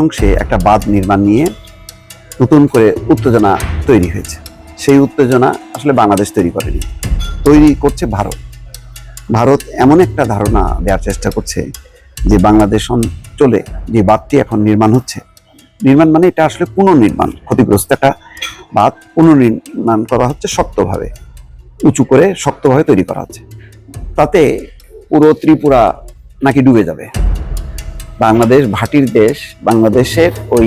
অংশে একটা বাঁধ নির্মাণ নিয়ে নতুন করে উত্তেজনা তৈরি হয়েছে। সেই উত্তেজনা আসলে বাংলাদেশ তৈরি করেনি, তৈরি করছে ভারত। ভারত এমন একটা ধারণা দেওয়ার চেষ্টা করছে যে বাংলাদেশ অঞ্চলে যে বাঁধটি এখন নির্মাণ হচ্ছে, নির্মাণ মানে এটা আসলে পুনর্নির্মাণ, ক্ষতিগ্রস্ত একটা বাঁধ পুনর্নির্মাণ করা হচ্ছে শক্তভাবে, উঁচু করে শক্তভাবে তৈরি করা হচ্ছে। তাতে পুরো ত্রিপুরা নাকি ডুবে যাবে। বাংলাদেশ ভাটির দেশ, বাংলাদেশের ওই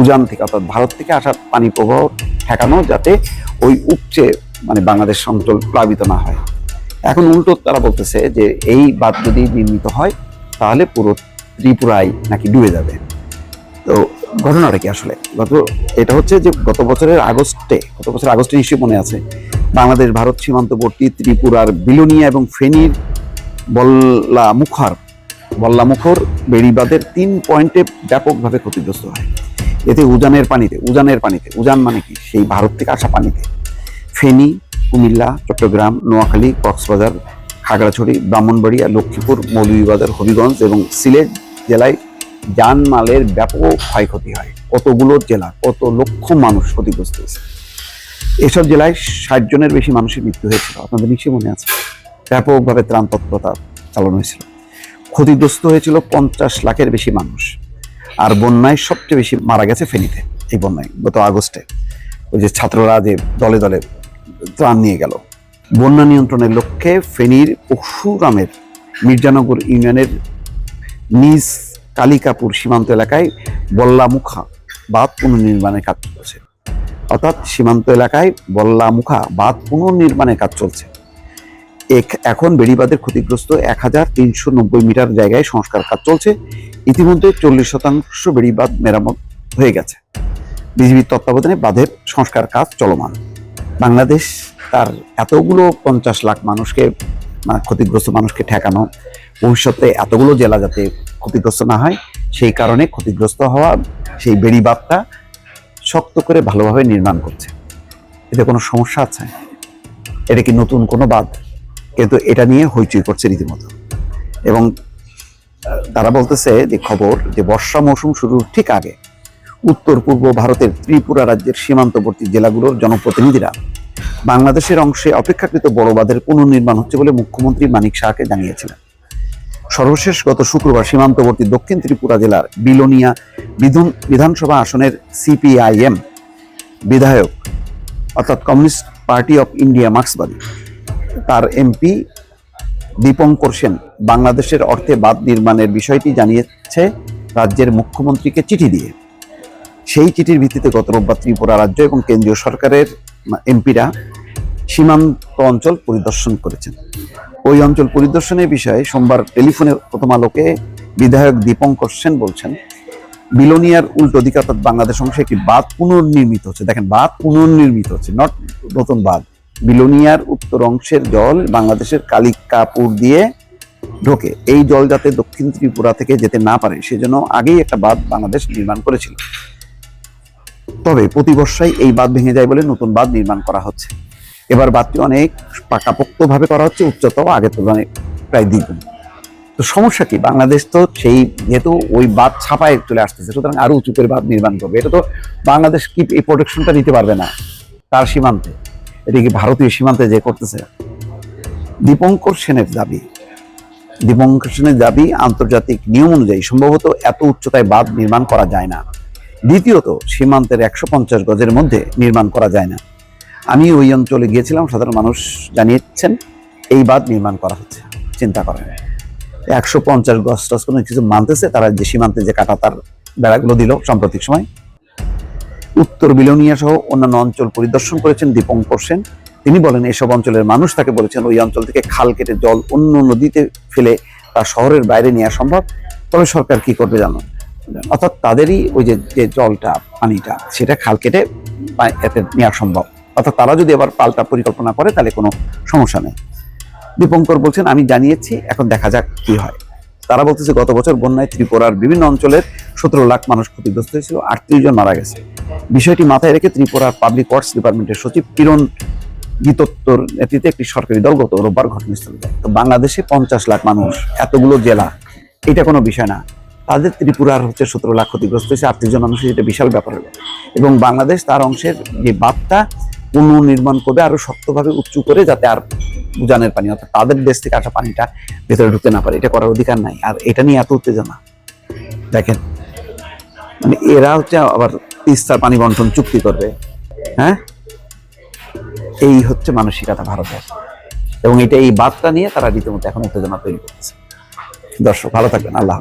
উজান থেকে অর্থাৎ ভারত থেকে আসা পানি প্রবাহ ঠেকানো যাতে ওই উপচে মানে বাংলাদেশ অঞ্চল প্লাবিত না হয়। এখন উল্টো তারা বলতেছে যে এই বাঁধ যদি নির্মিত হয়, তাহলে পুরো ত্রিপুরাই নাকি ডুবে যাবে। তো ঘটনাটা কি আসলে? গত, এটা হচ্ছে যে গত বছরের আগস্টে, গত বছরের আগস্টে নিশ্চয়ই মনে আছে, বাংলাদেশ ভারত সীমান্তবর্তী ত্রিপুরার বিলোনিয়া এবং ফেনীর বল্লা মুখার বল্লামুখর বেড়িবাঁধের তিন পয়েন্টে ব্যাপকভাবে ক্ষতিগ্রস্ত হয়। এতে উজানের পানিতে উজানের পানিতে, উজান মানে কি? সেই ভারত থেকে আসা পানিতে। ফেনী, কুমিল্লা, চট্টগ্রাম, নোয়াখালী, কক্সবাজার, খাগড়াছড়ি, ব্রাহ্মণবাড়িয়া, লক্ষ্মীপুর, মৌলভীবাজার হবিগঞ্জ এবং সিলেট জেলায় জানমালের ব্যাপক ক্ষয়ক্ষতি হয়। কতগুলো জেলা, কত লক্ষ মানুষ ক্ষতিগ্রস্ত হয়েছে। এসব জেলায় ষাট জনের বেশি মানুষের মৃত্যু হয়েছিল। আপনাদের নিশ্চয়ই মনে আছে। ব্যাপকভাবে ত্রাণ তৎপরতা চালানো হয়েছিল। ক্ষতিগ্রস্ত হয়েছিল পঞ্চাশ লাখের বেশি মানুষ। আর বন্যায় সবচেয়ে বেশি মারা গেছে ফেনীতে, এই বন্যায়, গত আগস্টে। ওই যে ছাত্ররা যে দলে দলে ত্রাণ নিয়ে গেল। বন্যা নিয়ন্ত্রণের লক্ষ্যে ফেনীর পরশুরামের মির্জানগর ইউনিয়নের নিজ কালিকাপুর সীমান্ত এলাকায় বল্লামুখা বাঁধ পুনর্নির্মাণের কাজ চলছে। অর্থাৎ সীমান্ত এলাকায় বল্লামুখা বাঁধ পুনর্নির্মাণের কাজ চলছে। এখন বেড়িবাঁধের ক্ষতিগ্রস্ত এক হাজার তিনশো নব্বই মিটার জায়গায় সংস্কার কাজ চলছে। ইতিমধ্যে চল্লিশ শতাংশ বেড়িবাঁধ মেরামত হয়ে গেছে। বিজিবির তত্ত্বাবধানে বাঁধের সংস্কার কাজ চলমান। বাংলাদেশ তার এতগুলো পঞ্চাশ লাখ মানুষকে মানে ক্ষতিগ্রস্ত মানুষকে ঠেকানো, ভবিষ্যতে এতগুলো জেলা যাতে ক্ষতিগ্রস্ত না হয়, সেই কারণে ক্ষতিগ্রস্ত হওয়া সেই বেড়িবাঁধটা শক্ত করে ভালোভাবে নির্মাণ করছে। এতে কোনো সমস্যা আছে? এটা কি নতুন কোনো বাঁধ? কিন্তু এটা নিয়ে হইচই করছে রীতিমতো। এবং তারা বলতেছে যে খবর যে বর্ষা মৌসুম শুরুর ঠিক আগে। উত্তর, পূর্ব ভারতের ত্রিপুরা রাজ্যের সীমান্তবর্তী জেলাগুলোর জনপ্রতিনিধিরা বাংলাদেশের অংশে অপেক্ষাকৃত বড় বাঁধের পুনর্নির্মাণ হচ্ছে বলে মুখ্যমন্ত্রী মানিক শাহকে জানিয়েছিলেন। সর্বশেষ গত শুক্রবার সীমান্তবর্তী দক্ষিণ ত্রিপুরা জেলার বিলোনিয়া বিধান বিধানসভা আসনের সিপিআইএম বিধায়ক, অর্থাৎ কমিউনিস্ট পার্টি অফ ইন্ডিয়া, মার্ক্সবাদী। তার এমপি দীপঙ্কর সেন বাংলাদেশের অর্থে বাঁধ নির্মাণের বিষয়টি জানিয়েছে রাজ্যের মুখ্যমন্ত্রীকে চিঠি দিয়ে। সেই চিঠির ভিত্তিতে গত রোববার ত্রিপুরা রাজ্য এবং কেন্দ্রীয় সরকারের এমপিরা সীমান্ত অঞ্চল পরিদর্শন করেছেন। ওই অঞ্চল পরিদর্শনের বিষয়ে সোমবার টেলিফোনে প্রথম আলোকে বিধায়ক দীপঙ্কর সেন বলছেন, বিলোনিয়ার উল্টো দিকে অর্থাৎ বাংলাদেশ অংশে একটি বাঁধ পুনর্নির্মিত হচ্ছে। দেখেন, বাঁধ পুনর্নির্মিত হচ্ছে নট নতুন বাঁধ। বিলোনিয়ার উত্তর অংশের জল বাংলাদেশের কালিকাপুর দিয়ে ঢোকে। এই জল যাতে দক্ষিণ ত্রিপুরা থেকে যেতে না পারে, সেজন্য আগেই একটা বাঁধ বাংলাদেশ নির্মাণ করেছিল। তবে প্রতি বর্ষায় এই বাঁধ ভেঙে যায় বলে নতুন বাঁধ নির্মাণ করা হচ্ছে। এবার বাঁধটি অনেক পাকাপোক্তভাবে করা হচ্ছে, উচ্চতাও আগের তুলনায় প্রায় দ্বিগুণ। তো সমস্যা কি? বাংলাদেশ তো সেই, যেহেতু ওই বাঁধ ছাপায় চলে আসতেছে, সুতরাং আরও উঁচু করে বাঁধ নির্মাণ করবে। এটা তো বাংলাদেশ কি এই প্রোটেকশনটা নিতে পারবে না? তার সীমান্তে। এটা কি ভারতীয় সীমান্তে যে করতেছে। দীপঙ্কর সেনের দাবি। দীপঙ্কর সেনের দাবি আন্তর্জাতিক নিয়ম অনুযায়ী সম্ভবত এত উচ্চতায় বাঁধ নির্মাণ করা যায় না। দ্বিতীয়ত, সীমান্তের একশো পঞ্চাশ গজের মধ্যে নির্মাণ করা যায় না। আমি ওই অঞ্চলে গিয়েছিলাম, সাধারণ মানুষ জানিয়েছেন, এই বাঁধ নির্মাণ করা হচ্ছে। চিন্তা করেন। একশো পঞ্চাশ গজ টজ কোনো কিছু মানতেছে, তারা যে সীমান্তে যে কাটা, তার বেড়াগুলো দিল সাম্প্রতিক সময়। উত্তর বিলোনিয়া সহ অন্যান্য অঞ্চল পরিদর্শন করেছেন দীপঙ্কর সেন। তিনি বলেন, এসব অঞ্চলের মানুষ তাকে বলেছেন ওই অঞ্চল থেকে খাল কেটে জল অন্য নদীতে ফেলে তা শহরের বাইরে নেওয়া সম্ভব। তবে সরকার কি করবে জানো? অর্থাৎ তাদেরই ওই যে যে জলটা, পানিটা, সেটা খাল কেটে এতে নেওয়া সম্ভব। অর্থাৎ তারা যদি আবার পাল্টা পরিকল্পনা করে, তাহলে কোনো সমস্যা নেই। দীপঙ্কর বলছেন, আমি জানিয়েছি, এখন দেখা যাক কি হয়। তারা বলতেছে, গত বছর বন্যায় ত্রিপুরার বিভিন্ন অঞ্চলের সতেরো লাখ মানুষ ক্ষতিগ্রস্ত হয়েছিল, আটত্রিশ জন মারা গেছে। বিষয়টি মাথায় রেখে ত্রিপুরার পাবলিক ওয়ার্কস ডিপার্টমেন্টের সচিব কিরণ গীতোত্তর নেতৃত্বে একটি সরকারি দল গত রোববার ঘটনাস্থলে যায়। তো বাংলাদেশে পঞ্চাশ লাখ মানুষ, এতগুলো জেলা, এটা কোনো বিষয় না। তাদের ত্রিপুরার হচ্ছে সতেরো লাখ ক্ষতিগ্রস্ত হয়েছে আটত্রিশ জন মানুষের এটা বিশাল ব্যাপার হলো। এবং বাংলাদেশ তার অংশের যে বাঁধটা পুনর্নির্মাণ করবে আরও শক্তভাবে উঁচু করে যাতে আর উজানের পানি, অর্থাৎ তাদের দেশ থেকে আসা পানিটা ভেতরে ঢুকতে না পারে, এটা করার অধিকার নাই। আর এটা নিয়ে এত উত্তেজনা। দেখেন মানে এরা হচ্ছে আবার তিস্তার পানি বন্টন চুক্তি করবে হ্যাঁ? এই হচ্ছে মানসিকতা ভারতের। এবং এটা এই বার্তা নিয়ে তারা রীতিমতো এখন উত্তেজনা তৈরি করছে দর্শক, ভালো থাকবেন। আল্লাহ